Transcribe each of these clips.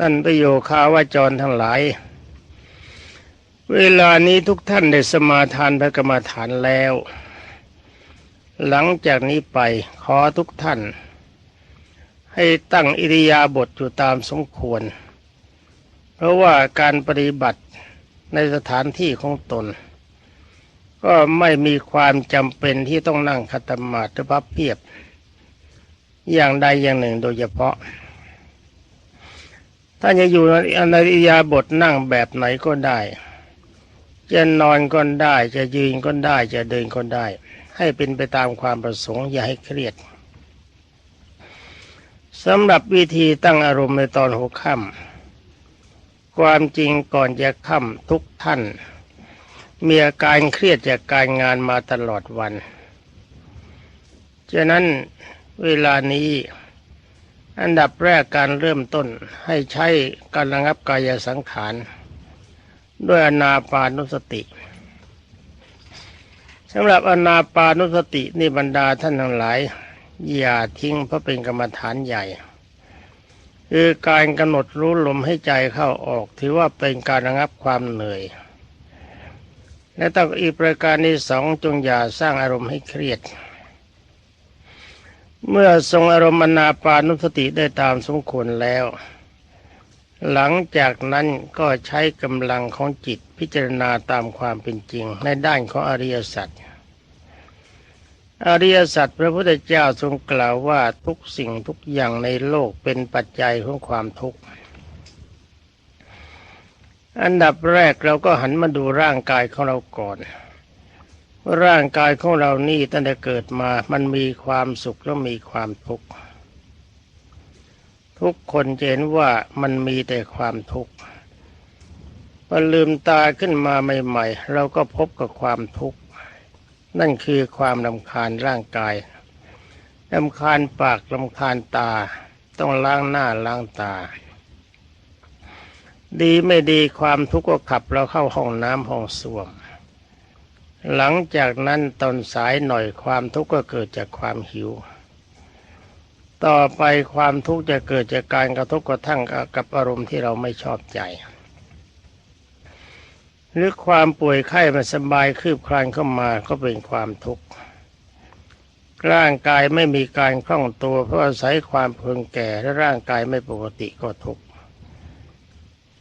ท่านประโยคาวาจรทั้งหลาย เวลานี้ทุกท่านได้สมาทานพระกรรมฐานแล้ว หลังจากนี้ไปขอทุกท่าน ให้ตั้งอิริยาบถอยู่ตามสมควร เพราะว่าการปฏิบัติในสถานที่ของตน ก็ไม่มีความจำเป็นที่ต้องนั่งคัตมาธิพับเพียบ อย่างใดอย่างหนึ่งโดยเฉพาะ ถ้านจะอยู่ในอิริยาบถนั่งแบบไหนก็ได้ จะนอนก็ได้ จะยืนก็ได้ จะเดินก็ได้ ให้เป็นไปตามความประสงค์อย่าให้เครียดสำหรับวิธีตั้งอารมณ์ในตอนหัวค่ำความจริงก่อนจะค่ำทุกท่าน มีอาการเครียดจากการงานมาตลอดวัน ฉะนั้นเวลานี้ อันดับแรกการเริ่มต้นให้ใช้การระงับกายสังขาร ด้วยอนาปานุสติสำหรับอนาปานุสตินี่บรรดาท่านทั้งหลาย อย่าทิ้งเพราะเป็นกรรมฐานใหญ่ คือการกำหนดรู้ลมให้ใจเข้าออก ถือว่าเป็นการระงับความเหนื่อย และต้องอีกประการที่สองจงอย่าสร้างอารมณ์ให้เครียด เมื่อทรงอารมณ์อนาปานุสติได้ตามสมควรแล้ว หลังจากนั้นก็ใช้กำลังของจิตพิจารณาตามความเป็นจริงในด้านของอริยสัจอริยสัจพระพุทธเจ้าทรงกล่าวว่าทุกสิ่งทุกอย่างในโลกเป็นปัจจัยของความทุกข์อันดับแรกเราก็หันมาดูร่างกายของเราก่อน ร่างกายของเรานี่ตั้งแต่เกิดมา มันมีความสุขและมีความทุกข์ ทุกคนเห็นว่ามันมีแต่ความทุกข์พอลืมตาขึ้นมาใหม่ ๆ เราก็พบกับความทุกข์ นั่นคือความลำคาญร่างกายลำคาญปากลำคาญตา ต้องล้างหน้าล้างตา ดีไม่ดีความทุกข์ก็ขับเราเข้าห้องน้ำห้องส้วม หลังจากนั้นตอนสายหน่อยความทุกข์ก็เกิดจากความหิว ต่อไปความทุกข์จะเกิดจากการกระทบกระทั่งกับอารมณ์ที่เราไม่ชอบใจ หรือความป่วยไข้มันสบายคืบคลานเข้ามาก็เป็นความทุกข์ร่างกายไม่มีการคล่องตัวเพราะอาศัยความเพึงแก่และร่างกายไม่ปกติก็ทุกข์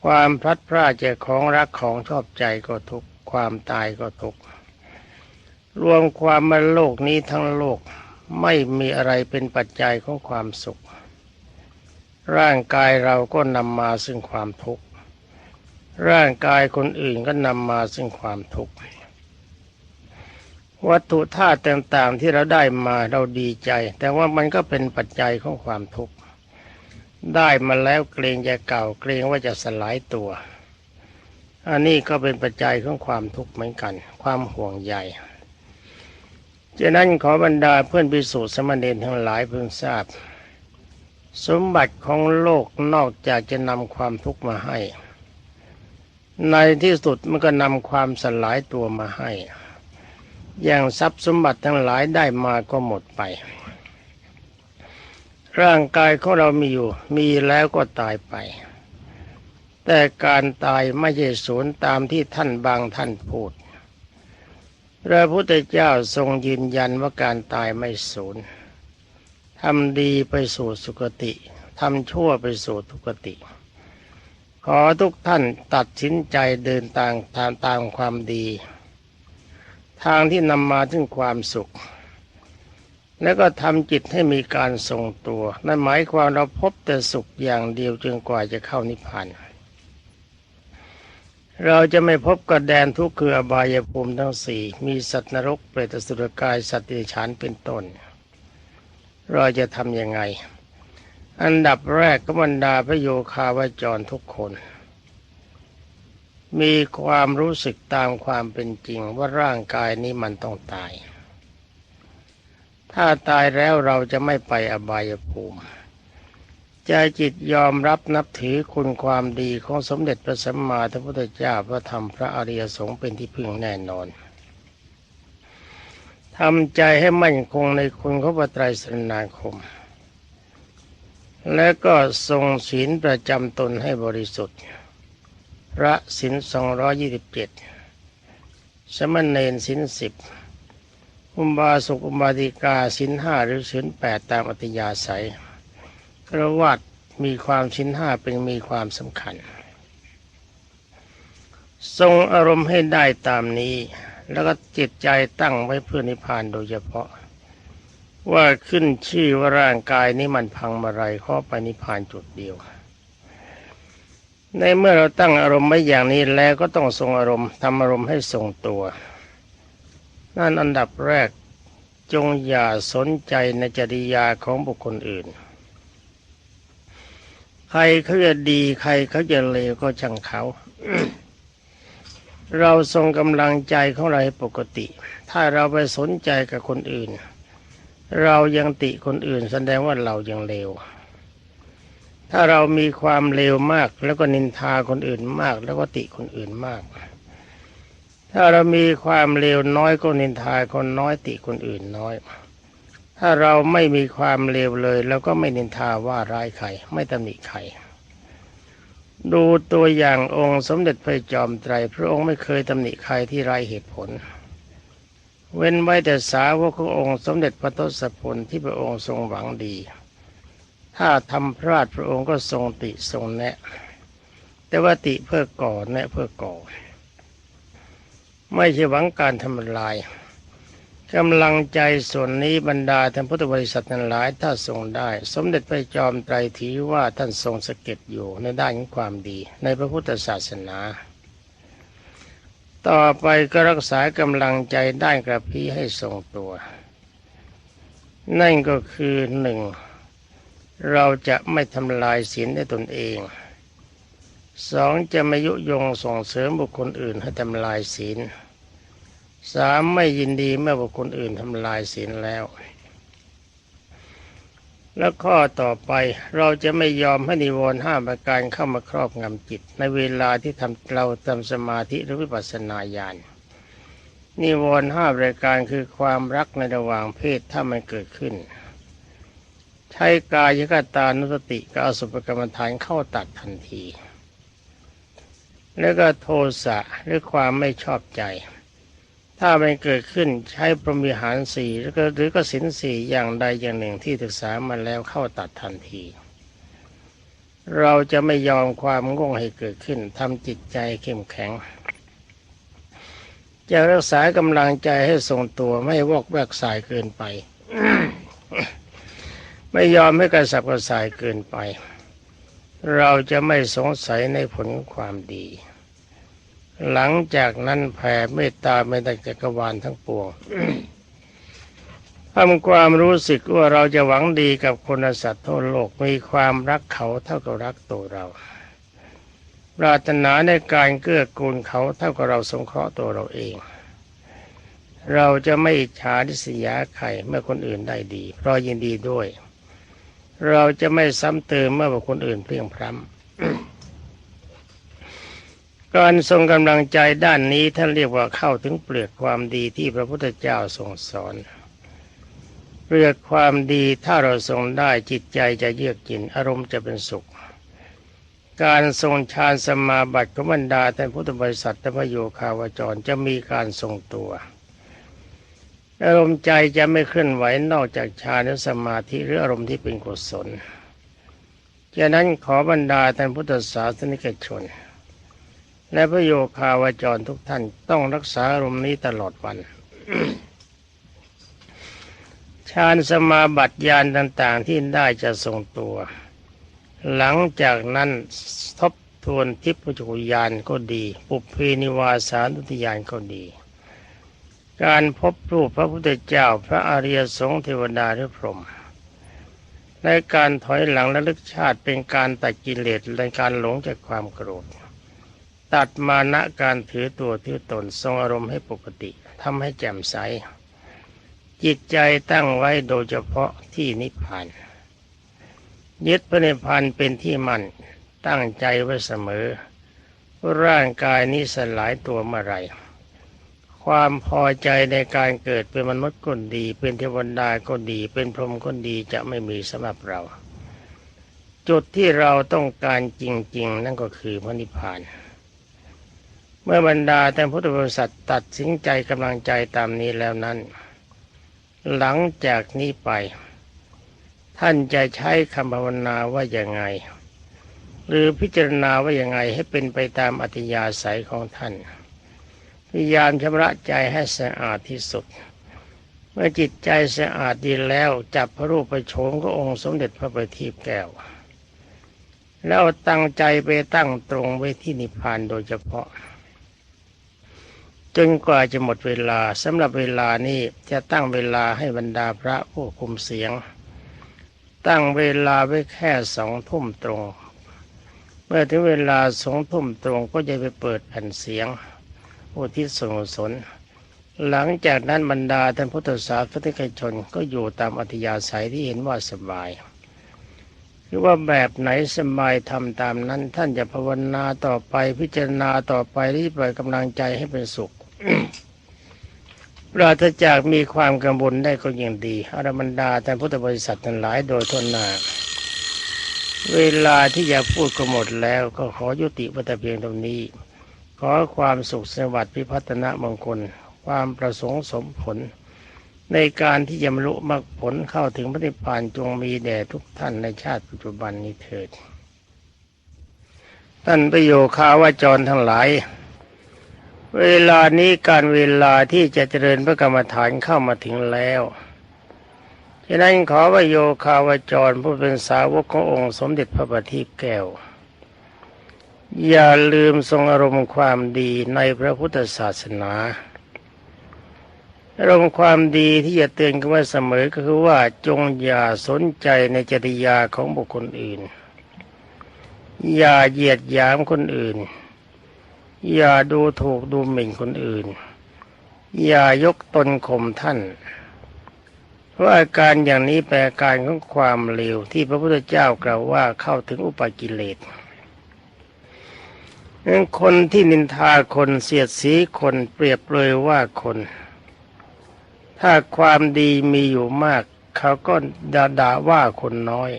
ความพลัดพรากจากของรักของชอบใจก็ทุกข์ความตายก็ทุกข์ รวมความมาโลกนี้ทั้งโลกไม่มีอะไรเป็นปัจจัยของความสุข ร่างกายเราก็นำมาซึ่งความทุกข์ ร่างกายคนอื่นก็นำมาซึ่งความทุกข์ วัตถุธาตุต่างๆที่เราได้มาเราดีใจ แต่ว่ามันก็เป็นปัจจัยของความทุกข์ ได้มาแล้วเกรงจะเก่าเกรงว่าจะสลายตัว อันนี้ก็เป็นปัจจัยของความทุกข์เหมือนกัน ความห่วงใย ฉะนั้นขอบรรดาเพื่อนพิสูจน์สมณเณรทั้งหลายเพิ่งทราบ สมบัติของโลกนอกจากจะนำความทุกข์มาให้ ในที่สุดมันก็นำความสลายตัวมาให้ อย่างทรัพย์สมบัติทั้งหลายได้มาก็หมดไป ร่างกายของเรามีอยู่มีแล้วก็ตายไป แต่การตายไม่ใช่สูญตามที่ท่านบางท่านพูด พระพุทธเจ้าทรงยืนยันว่าการตายไม่สูญทำดีไปสู่สุคติทำชั่วไปสู่ทุกติ ขอทุกท่านตัดสินใจเดินตามทางตามความดี ทางที่นำมาถึงความสุข แล้วก็ทำจิตให้มีการทรงตัว นั่นหมายความเราพบแต่สุขอย่างเดียวจนกว่าจะเข้านิพพาน เราจะไม่พบกับแดนทุกข์คืออบายภูมิทั้งสี่มีสัตว์นรกเปรตสุรกายสัตว์เดรัจฉานเป็นต้น เราจะทำยังไง อันดับแรกก็บรรดาพระโยคาวจรทุกคน มีความรู้สึกตามความเป็นจริงว่าร่างกายนี้มันต้องตาย ถ้าตายแล้วเราจะไม่ไปอบายภูมิ ใจจิตยอมรับนับถือคุณความดีของสมเด็จพระสัมมาสัมพุทธเจ้าพระธรรมพระอริยสงฆ์เป็นที่พึ่งแน่นอนทำใจให้มั่นคงในคุณของพระไตรสรณาคม และก็ทรงศีลประจำตนให้บริสุทธิ์ พระศีลสองร้อยี่สิบเจ็ดสมณเณรศีลสิบอุบาสกอุบาสิกาศีลห้าหรือศีลแปดตามอัตยาศัย กระวัดมีความศีลห้าเป็นมีความสำคัญ ทรงอารมณ์ให้ได้ตามนี้ แล้วก็จิตใจตั้งไว้เพื่อนิพพานโดยเฉพาะ ว่าขึ้นชื่อว่าร่างกายนี้มันพังมาไรข้อไปนิพพานจุดเดียว ในเมื่อเราตั้งอารมณ์ไว้อย่างนี้แล้วก็ต้องทรงอารมณ์ทำอารมณ์ให้ทรงตัวนั่นอันดับแรกจงอย่าสนใจในจริยาของบุคคลอื่น ใครเขาจะดีใครเขาจะเลวก็ช่างเขา เราทรงกำลังใจของเราให้ปกติ ถ้าเราไปสนใจกับคนอื่น เรายังติคนอื่นแสดงว่าเรายังเลว ถ้าเรามีความเลวมากแล้วก็นินทาคนอื่นมาก แล้วก็ติคนอื่นมาก ถ้าเรามีความเลวน้อยก็นินทาคนน้อยติคนอื่นน้อย ถ้าเราไม่มีความเลวเลยแล้วก็ไม่นินทาว่าร้ายใครไม่ตำหนิใครดูตัวอย่างองค์สมเด็จพระจอมไตร พระองค์ไม่เคยตำหนิใครที่ไร้เหตุผล เว้นไว้แต่สาวกขององค์สมเด็จพระทศพลที่พระองค์ทรงหวังดี ถ้าทำพลาดพระองค์ก็ทรงติทรงแนะ แต่ว่าติเพื่อก่อแนะเพื่อก่อ ไม่ใช่หวังการทำลาย กำลังใจส่วนนี้บรรดาท่านพุทธบริษัทนั้นหลายถ้าทรงได้ สมเด็จพระจอมไตรถือว่าท่านทรงสะเก็ดอยู่ในด้านของความดี ในพระพุทธศาสนา ต่อไปก็รักษากำลังใจด้านกระพี้ให้ทรงตัว นั่นก็คือหนึ่งเราจะไม่ทำลายศีลในตนเองสองจะไม่ยุยงส่งเสริมบุคคลอื่นให้ทำลายศีล สามไม่ยินดีเมื่อบุคคลอื่นทำลายศีลแล้ว แล้วข้อต่อไปเราจะไม่ยอมให้นิวรณ์ห้าประการเข้ามาครอบงำจิต ในเวลาที่ทำเราทำสมาธิหรือวิปัสสนาญาณนิวรณ์ห้าปรายการคือความรักในระหว่างเพศถ้ามันเกิดขึ้น ใช้กายกตานุสติกับอสุภกรรมฐานเข้าตัดทันที แล้วก็โทสะหรือความไม่ชอบใจ ถ้ามันเกิดขึ้นใช้พรมิหารสี่หรือก็หรือก็สินสี่อย่างใดอย่างหนึ่งที่ศึกษามาแล้วเข้าตัดทันที เราจะไม่ยอมความง่วงให้เกิดขึ้นทำจิตใจเข้มแข็ง จะรักษากำลังใจให้ทรงตัวไม่วอกแวกสายเกินไป ไม่ยอมให้กระสับกระส่ายเกินไป เราจะไม่สงสัยในผลความดี หลังจากนั้นแผ่เมตตาไม่ได้จักรวาลทั้งปวงทำความรู้สึกว่าเราจะหวังดีกับคนสัตว์ทั่วโลกมีความรักเขาเท่ากับรักตัวเรา ปรารถนาในการเกื้อกูลเขาเท่ากับเราสงเคราะห์ตัวเราเอง เราจะไม่อิจฉาดิษยาใครเมื่อคนอื่นได้ดี เพราะยินดีด้วย เราจะไม่ซ้ำเติมเมื่อบุคคลอื่นเพียงพร้ำ การทรงกำลังใจด้านนี้ท่านเรียกว่าเข้าถึงเปลือกความดีที่พระพุทธเจ้าทรงสอน เปลือกความดีถ้าเราทรงได้จิตใจจะเยือกยินอารมณ์จะเป็นสุข การทรงฌานสมาบัติของบรรดาท่านพุทธบริษัทและพระโยคาวจรจะมีการทรงตัวอารมณ์ใจจะไม่เคลื่อนไหวนอกจากฌานและสมาธิหรืออารมณ์ที่เป็นกุศลฉะนั้นขอบรรดาท่านพุทธศาสนิกชน และพระโยคาวจรทุกท่านต้องรักษาอารมณ์นี้ตลอดวันฌานสมาบัติญาณต่าง ๆ ที่ได้จะทรงตัว หลังจากนั้นทบทวนทิพจุญาณก็ดี ปุเพนิวาสานุติยานก็ดี การพบรูปพระพุทธเจ้าพระอริยสงฆ์เทวดาหรือพรหมในการถอยหลังและลึกชาติเป็นการตัดกิเลสในการหลงจากความโกรธ ตัดมานะการถือตัวถือตนทรงอารมณ์ให้ปกติทำให้แจ่มใส จิตใจตั้งไว้โดยเฉพาะที่นิพพานยึดพระนิพพานเป็นที่มั่นตั้งใจไว้เสมอ ร่างกายนี้สลายตัวเมื่อไรความพอใจในการเกิดเป็นมนุษย์คนดี เป็นเทวดาก็ดี เป็นพรหมคนดีจะไม่มีสำหรับเรา จุดที่เราต้องการจริง ๆ นั่นก็คือพระนิพพาน เมื่อบรรดาแต่พุทธบริษัทตัดสินใจกำลังใจตามนี้แล้วนั้น หลังจากนี้ไป ท่านจะใช้คำภาวนาว่าอย่างไง หรือพิจารณาว่าอย่างไงให้เป็นไปตามอัธยาศัยของท่าน พยายามชำระใจให้สะอาดที่สุด เมื่อจิตใจสะอาดดีแล้วจับพระรูปประโฉมขององค์สมเด็จพระบัณฑิตแก้ว แล้วตั้งใจไปตั้งตรงไว้ที่นิพพานโดยเฉพาะ จนกว่าจะหมดเวลาสำหรับเวลานี้จะตั้งเวลาให้บรรดาพระผู้คุมเสียง ตั้งเวลาไว้แค่สองทุ่มตรง เมื่อถึงเวลาสองทุ่มตรงก็จะไปเปิดแผ่นเสียงอุทิศส่วนกุศลหลังจากนั้นบรรดาท่านพุทธศาสนิกชนก็อยู่ตามอัธยาศัยที่เห็นว่าสบายหรือว่าแบบไหนสบายทำตามนั้น ท่านจะภาวนาต่อไปพิจารณาต่อไปที่ปล่อยกำลังใจให้เป็นสุข ปราศจากมีความกังวลได้ก็ยิ่งดีอรบรรดาท่านพุทธบริษัททั้งหลายโดยทนหนาเวลาที่อยากพูดก็หมดแล้วก็ขอยุติวัตเพียงตรงนี้ ขอความสุขสวัสดิ์พิพัฒนะมงคล ความประสงค์สมผล ในการที่จะบรรลุมรรคผลเข้าถึงพระนิพพานจงมีแด่ทุกท่านในชาติปัจจุบันนี้เถิด ท่านประโยคาวาจรทั้งหลาย เวลานี้การเวลาที่จะเจริญพระกรรมฐานเข้ามาถึงแล้วฉะนั้นขอวโยคาวจรผู้เป็นสาวกขององค์สมเด็จพระบัณฑิตแก้ว อย่าลืมทรงอารมณ์ความดีในพระพุทธศาสนาอารมณ์ความดีที่จะเตือนกันไว้เสมอก็คือว่าจงอย่าสนใจในจริยาของบุคคลอื่น อย่าเหยียดหยามคนอื่น อย่าดูถูกดูหมิ่นคนอื่น อย่ายกตนข่มท่านเพราะอาการอย่างนี้แปลการของความเลวที่พระพุทธเจ้ากล่าวว่าเข้าถึงอุปกิเลสคนที่นินทาคนเสียดสีคนเปรียบเลยว่าคน ถ้าความดีมีอยู่มาก เขาก็ด่าด่าว่าคนน้อย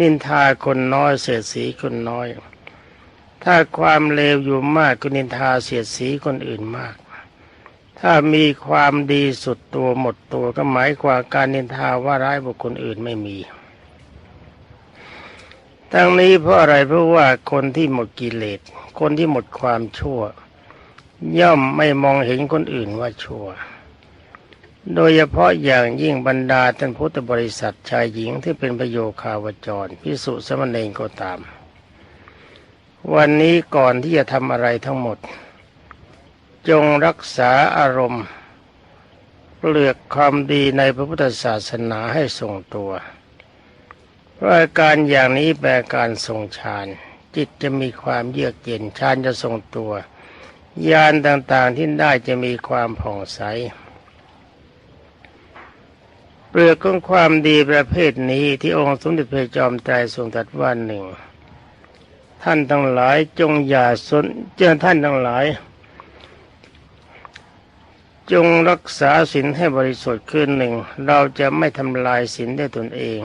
นินทาคนน้อยเสียดสีคนน้อย ถ้าความเลวอยู่มากก็นินทาเสียดสีคนอื่นมาก ถ้ามีความดีสุดตัวหมดตัวก็หมายความการนินทาว่าร้ายบุคคลอื่นไม่มี ทั้งนี้เพราะอะไรเพราะว่าคนที่หมดกิเลส คนที่หมดความชั่ว ย่อมไม่มองเห็นคนอื่นว่าชั่ว โดยเฉพาะอย่างยิ่งบรรดาท่านพุทธบริษัทชายหญิงที่เป็นประโยคาวจรพิสุสมณเณรก็ตาม วันนี้ก่อนที่จะทำอะไรทั้งหมด จงรักษาอารมณ์เปลือกความดีในพระพุทธศาสนาให้ทรงตัวเพราะการอย่างนี้แปลการทรงฌานจิตจะมีความเยือกเย็นฌานจะทรงตัวญาณต่างๆที่ได้จะมีความผ่องใส เปลือกของความดีประเภทนี้ที่องค์สมเด็จพระจอมไตรทรงตรัสว่าหนึ่ง ท่านทั้งหลายจงอย่าสนเจอท่านทั้งหลาย จงรักษาศีลให้บริสุทธิ์ขึ้นหนึ่ง เราจะไม่ทำลายศีลได้ตนเอง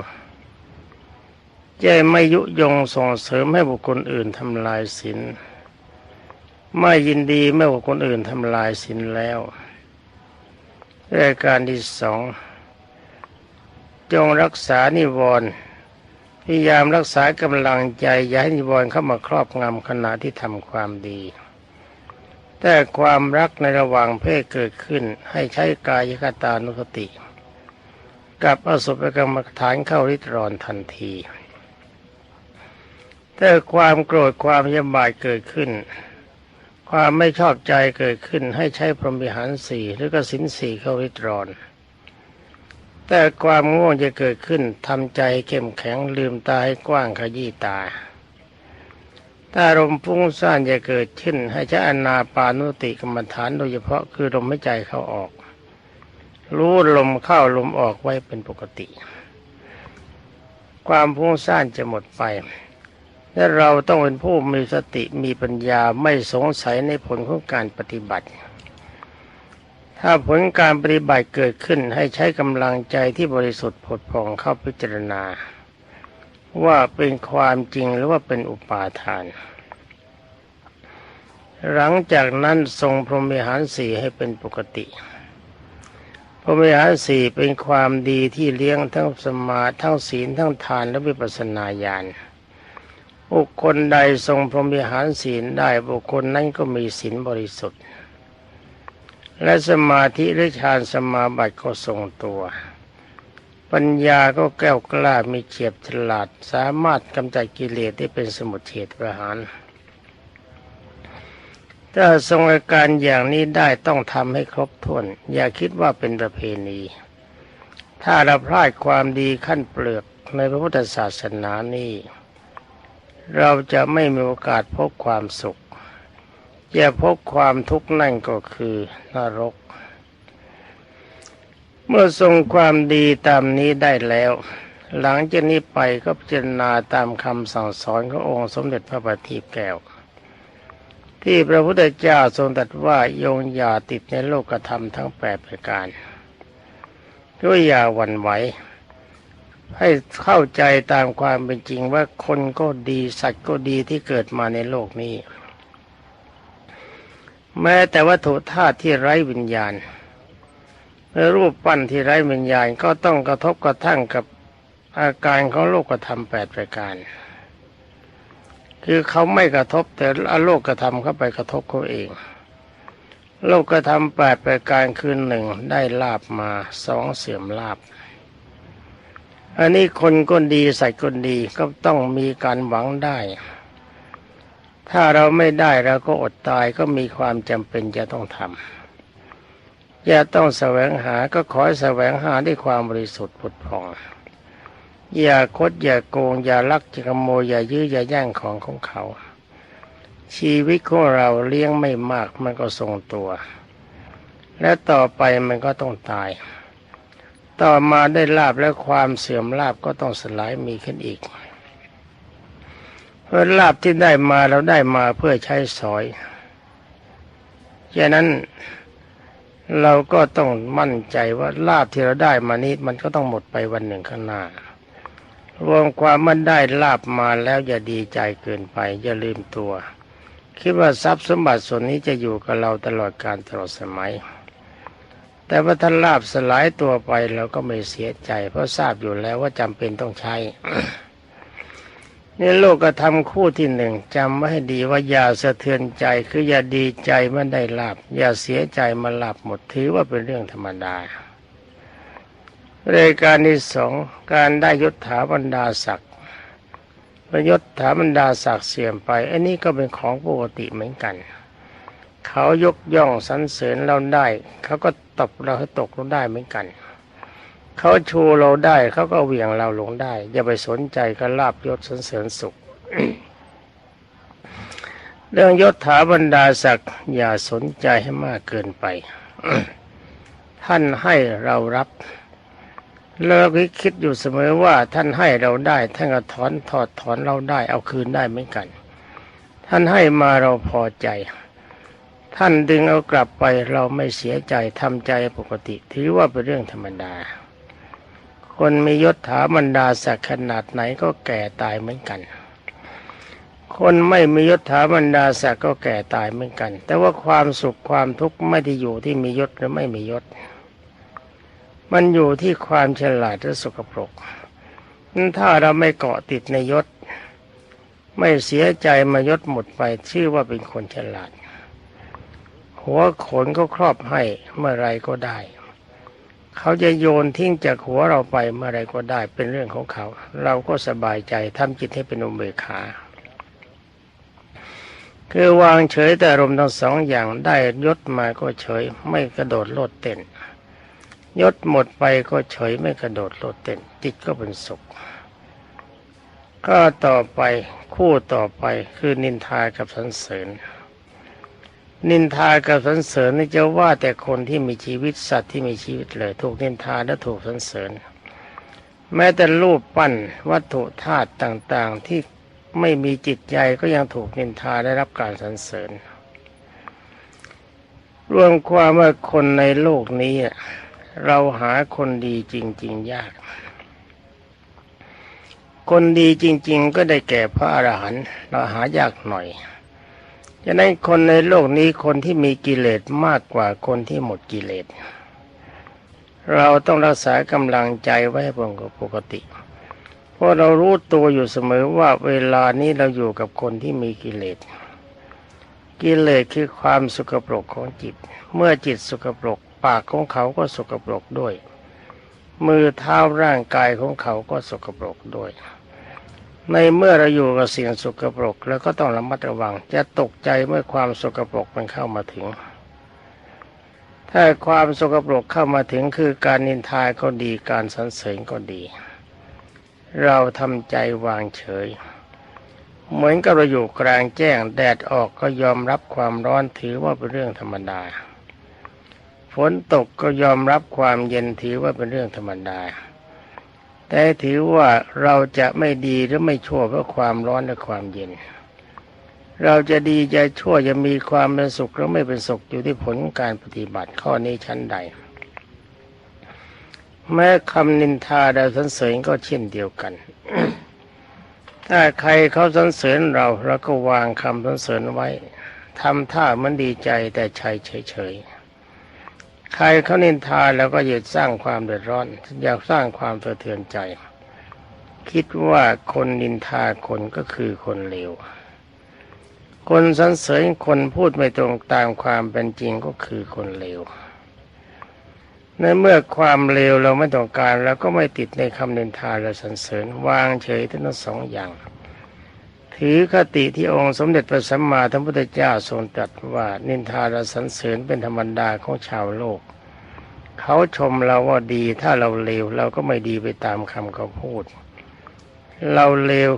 จะไม่ยุยงส่งเสริมให้บุคคลอื่นทำลายศีลไม่ยินดีเมื่อบุคคลอื่นทำลายศีลแล้วรายการที่สองจงรักษานิวรณ์ พยายามรักษากำลังใจอย่าให้นิวรณ์เข้ามาครอบงำขณะที่ทำความดี แต่ความรักในระหว่างเพศเกิดขึ้นให้ใช้กายคตานุสติ กับอสุภกรรมฐานเข้าริตรอนทันทีแต่ความโกรธความยำบายเกิดขึ้น ความไม่ชอบใจเกิดขึ้นให้ใช้พรหมิหารสี่หรือกสินสี่เข้าริตรอน แต่ความง่วงจะเกิดขึ้นทำใจเข้มแข็งลืมตาให้กว้างขยี้ตา ถ้าลมฟุ้งซ่านจะเกิดขึ้น ให้ใช้อนาปานุติกรรมฐานโดยเฉพาะคือลมหายใจเข้าออก รู้ลมเข้าลมออกไว้เป็นปกติ ความฟุ้งซ่านจะหมดไปและเราต้องเป็นผู้มีสติมีปัญญาไม่สงสัยในผลของการปฏิบัติ ถ้าผลการปฏิบัติเกิดขึ้นให้ใช้กำลังใจที่บริสุทธิ์ผดผ่องเข้าพิจารณา ว่าเป็นความจริงหรือว่าเป็นอุปาทาน หลังจากนั้นทรงพรหมิหารสี่ให้เป็นปกติ พรหมิหารสี่เป็นความดีที่เลี้ยงทั้งสมาทั้งศีลทั้งทานและวิปัสสนาญาณบุคคลใดทรงพรหมิหารศีลได้บุคคลนั้นก็มีศีลบริสุทธิ์ และสมาธิหรือฌานสมาบัติก็ทรงตัว ปัญญาก็แก้วกล้ามีเฉียบฉลาด สามารถกำจัดกิเลสที่เป็นสมุทเฉทประหาร ถ้าทรงอาการอย่างนี้ได้ต้องทำให้ครบถ้วน อย่าคิดว่าเป็นประเพณี ถ้าเราพลาดความดีขั้นเปลือกในพระพุทธศาสนานี้ เราจะไม่มีโอกาสพบความสุข จะพบความทุกข์นั่นก็คือนรก เมื่อทรงความดีตามนี้ได้แล้ว หลังจากนี้ไปก็พิจารณาตามคำสั่งสอนขององค์สมเด็จพระบัณฑิตแก้ว ที่พระพุทธเจ้าทรงตรัสว่าโยงอย่าติดในโลกธรรมทั้งแปดประการด้วยอย่าหวั่นไหวให้เข้าใจตามความเป็นจริงว่าคนก็ดีสัตว์ก็ดีที่เกิดมาในโลกนี้ แม้แต่วัตถุธาตุที่ไร้วิญญาณรูปปั้นที่ไร้วิญญาณก็ต้องกระทบกระทั่งกับอาการของโลกธรรมแปดประการ คือเขาไม่กระทบแต่อโลกธรรมเข้าไปกระทบเขาเอง โลกธรรมแปดประการคือหนึ่งได้ลาบมาสองเสื่อมลาบ อันนี้คนก็ดีใส่คนดีก็ต้องมีการหวังได้ ถ้าเราไม่ได้เราก็อดตายก็มีความจำเป็นจะต้องทำอย่าต้องแสวงหาก็ขอแสวงหาด้วยความบริสุทธิ์ผุดผ่อง อย่าคดอย่าโกง อย่าลักอย่าขโมยอย่ายื้ออย่าแย่งของของเขา ชีวิตของเราเลี้ยงไม่มากมันก็ทรงตัว และต่อไปมันก็ต้องตาย ต่อมาได้ลาบและความเสื่อมลาบก็ต้องสลายมีขึ้นอีก เพราะลาบที่ได้มาเราได้มาเพื่อใช้สอยฉะนั้นเราก็ต้องมั่นใจว่าลาบที่เราได้มานี้มันก็ต้องหมดไปวันหนึ่งข้างหน้ารวมความมันได้ลาบมาแล้วอย่าดีใจเกินไป อย่าลืมตัว คิดว่าทรัพย์สมบัติส่วนนี้จะอยู่กับเราตลอดการตลอดสมัย แต่ว่าถ้าลาบสลายตัวไปเราก็ไม่เสียใจ เพราะทราบอยู่แล้วว่าจำเป็นต้องใช้ นี่โลกธรรมคู่ที่หนึ่งจำไว้ให้ดีว่าอย่าสะเทือนใจคืออย่าดีใจเมื่อได้ลาบอย่าเสียใจมาลาบหมดถือว่าเป็นเรื่องธรรมดารายการที่สองการได้ยศถาบรรดาศักดิ์ประยศถาบรรดาศักดิ์เสื่อมไปอันนี้ก็เป็นของปกติเหมือนกัน เขายกย่องสรรเสริญเราได้ เขาก็ตบเราให้ตกเราได้เหมือนกัน เขาชูเราได้เขาก็เหวี่ยงเราลงได้ อย่าไปสนใจกับลาบยศสรรเสริญสุข เรื่องยศถาบรรดาศักดิ์อย่าสนใจให้มากเกินไป ท่านให้เรารับเราคิดอยู่เสมอว่าท่านให้เราได้ ท่านก็ถอนถอดถอนเราได้ เอาคืนได้เหมือนกัน ท่านให้มาเราพอใจ ท่านดึงเอากลับไปเราไม่เสียใจทำใจปกติ ถือว่าเป็นเรื่องธรรมดา คนมียศถาบรรดาศักดิ์ขนาดไหนก็แก่ตายเหมือนกัน คนไม่มียศถาบรรดาศักดิ์ก็แก่ตายเหมือนกัน แต่ว่าความสุขความทุกข์ไม่ได้อยู่ที่มียศหรือไม่มียศ มันอยู่ที่ความฉลาดและสกปรกถ้าเราไม่เกาะติดในยศ ไม่เสียใจมายศหมดไปชื่อว่าเป็นคนฉลาด หัวขนก็ครอบให้เมื่อไรก็ได้ เขาจะโยนทิ้งจากหัวเราไปเมื่อไรก็ได้เป็นเรื่องของเขา เราก็สบายใจทำจิตให้เป็นอุเบกขาคือวางเฉยแต่รมทั้งสองอย่างได้ยศมาก็เฉย ไม่กระโดดโลดเต้นยศหมดไปก็เฉยไม่กระโดดโลดเต้นจิตก็เป็นสุข ก็ต่อไปคู่ต่อไปคือนินทากับสรรเสริญ นินทากับสรรเสริญนี่จะว่าแต่คนที่มีชีวิตสัตว์ที่มีชีวิตเลย ถูกนินทาและถูกสรรเสริญ แม้แต่รูปปั้นวัตถุธาตุต่างๆที่ไม่มีจิตใจก็ยังถูกนินทาได้รับการสรรเสริญ รวมความว่าคนในโลกนี้เราหาคนดีจริง ๆ ยาก คนดีจริง ๆ ก็ได้แก่พระอรหันต์เราหายากหน่อย ฉะนั้นคนในโลกนี้คนที่มีกิเลสมากกว่าคนที่หมดกิเลส เราต้องรักษากำลังใจไว้ให้เป็นปกติ เพราะเรารู้ตัวอยู่เสมอว่าเวลานี้เราอยู่กับคนที่มีกิเลส กิเลสคือความสุกปรกของจิต เมื่อจิตสุกปรกปากของเขาก็สุกปรกด้วย มือเท้าร่างกายของเขาก็สกปรกด้วย ในเมื่อเราอยู่กับสิ่งสกปรกแล้วก็ต้องระมัดระวัง จะตกใจเมื่อความสกปรกมันเข้ามาถึง ถ้าความสกปรกเข้ามาถึงคือการนินทาก็ดีการสรรเสริญก็ดี เราทำใจวางเฉย เหมือนกับเราอยู่กลางแจ้งแดดออกก็ยอมรับความร้อนถือว่าเป็นเรื่องธรรมดา ฝนตกก็ยอมรับความเย็นถือว่าเป็นเรื่องธรรมดา แต่ถือว่าเราจะไม่ดีหรือไม่ชั่วเพราะความร้อนและความเย็น เราจะดีจะชั่วจะมีความเป็นสุขหรือไม่เป็นสุขอยู่ที่ผลการปฏิบัติข้อนี้ชั้นใด แม้คำนินทาใดสรรเสริญก็เช่นเดียวกันถ้าใครเขาสรรเสริญเราเราก็วางคำสรรเสริญไว้ทำท่ามันดีใจแต่ใจเฉยๆ ใครเขานินทาแล้วก็อย่าสร้างความเดือดร้อน อยากสร้างความสะเทือนใจ คิดว่าคนนินทาคนก็คือคนเลวคนสรรเสริญคนพูดไม่ตรงตามความเป็นจริงก็คือคนเลวในเมื่อความเลวเราไม่ต้องการเราก็ไม่ติดในคำนินทาและสรรเสริญวางเฉยทั้งสองอย่าง ถือคติที่องค์สมเด็จพระสัมมาสัมพุทธเจ้าทรงตรัสว่านินทาและสรรเสริญเป็นธรรมดาของชาวโลก เขาชมเราว่าดีถ้าเราเลวเราก็ไม่ดีไปตามคำเขาพูด เราเลว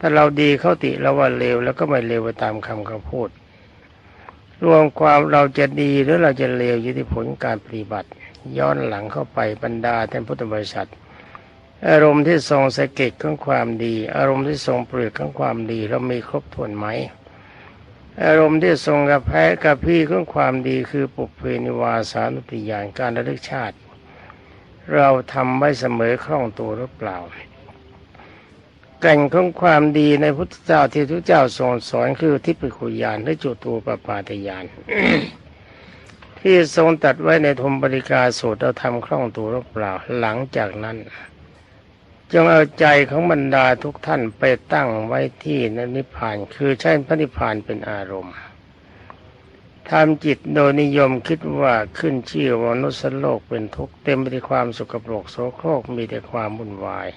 ถ้าเราดีเขาติเราว่าเลวแล้วก็ไม่เลวไปตามคำเขาพูด รวมความเราจะดีหรือเราจะเลวอยู่ที่ผลการปฏิบัติ ย้อนหลังเข้าไปบรรดาท่านพุทธบริษัท อารมณ์ที่ทรงสะเก็ดของความดี อารมณ์ที่ทรงเปลือกของความดี เรามีครบถ้วนไหม อารมณ์ที่ทรงกระแพ้กระพี่ของความดีคือปุเพนิวาสานุติยานการระลึกชาติ เราทำไว้เสมอคล่องตัวหรือเปล่าแก่นของความดีในพุทธเจ้าที่ทุกเจ้าทรงสอนคือทิพคุยานและจุตูปปาตยานที่ทรงตัดไว้ในธมบริกาสูตรเราทำคล่องตัวหรือเปล่าหลังจากนั้น จงเอาใจของบรรดาทุกท่านไปตั้งไว้ที่นิพพาน คือใช้พระนิพพานเป็นอารมณ์ทำจิตโดยนิยมคิดว่าขึ้นชื่อว่านุษย์โลกเป็นทุกข์เต็มไปด้วยความสุขปรกโสโครกมีแต่ความวุ่นวาย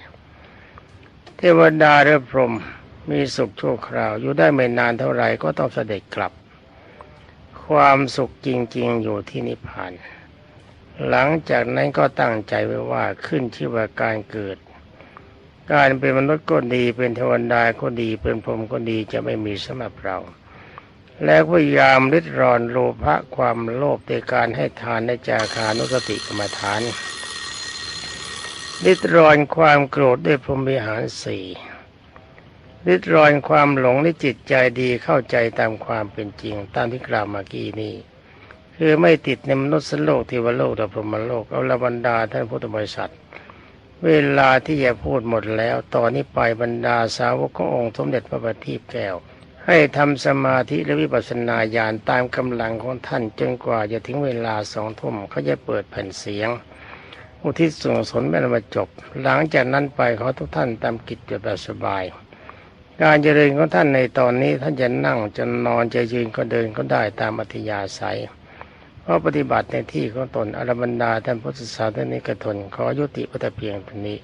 เทวดาและพรหมมีสุขชั่วคราว อยู่ได้ไม่นานเท่าไหร่ก็ต้องเสด็จกลับ ความสุขจริง ๆ อยู่ที่นิพพาน หลังจากนั้นก็ตั้งใจไว้ว่าขึ้นชื่อว่าการเกิด การเป็นมนุษย์ก็ดีเป็นเทวดาก็ดีเป็นพรหมก็ดีจะไม่มีสำหรับเรา แล้วพยายามริดรอนโลภะความโลภในการให้ทานในจาคานุสติกรรมฐานริดรอนความโกรธด้วยพรหมิหารสี่ริดรอนความหลงในจิตใจดีเข้าใจตามความเป็นจริง ตามที่กล่าวมื่อกี้นี้คือไม่ติดในมนุษย์โลกเทวโลกและพรหมโลกเอาละบรรดาท่านพุทธบริษัท เวลาที่จะพูดหมดแล้ว ตอนนี้ไปบรรดาสาวกขององค์สมเด็จพระบัณฑิตแก้ว ให้ทำสมาธิและวิปัสสนาญาณตามกำลังของท่านจนกว่าจะถึงเวลาสองทุ่มเขาจะเปิดแผ่นเสียง อุทิศส่วนสนไม่นมาจบ หลังจากนั้นไปขอทุกท่านตามกิจแบบสบาย การเจริญของท่านในตอนนี้ท่านจะนั่งจะนอนจะยืนก็เดินก็ได้ตามอัธยาศัย เพราะปฏิบัติในที่ของตนอรบรรดาท่านพุทธศาสนิกชนขอยุติวัตเพียงเท่านี้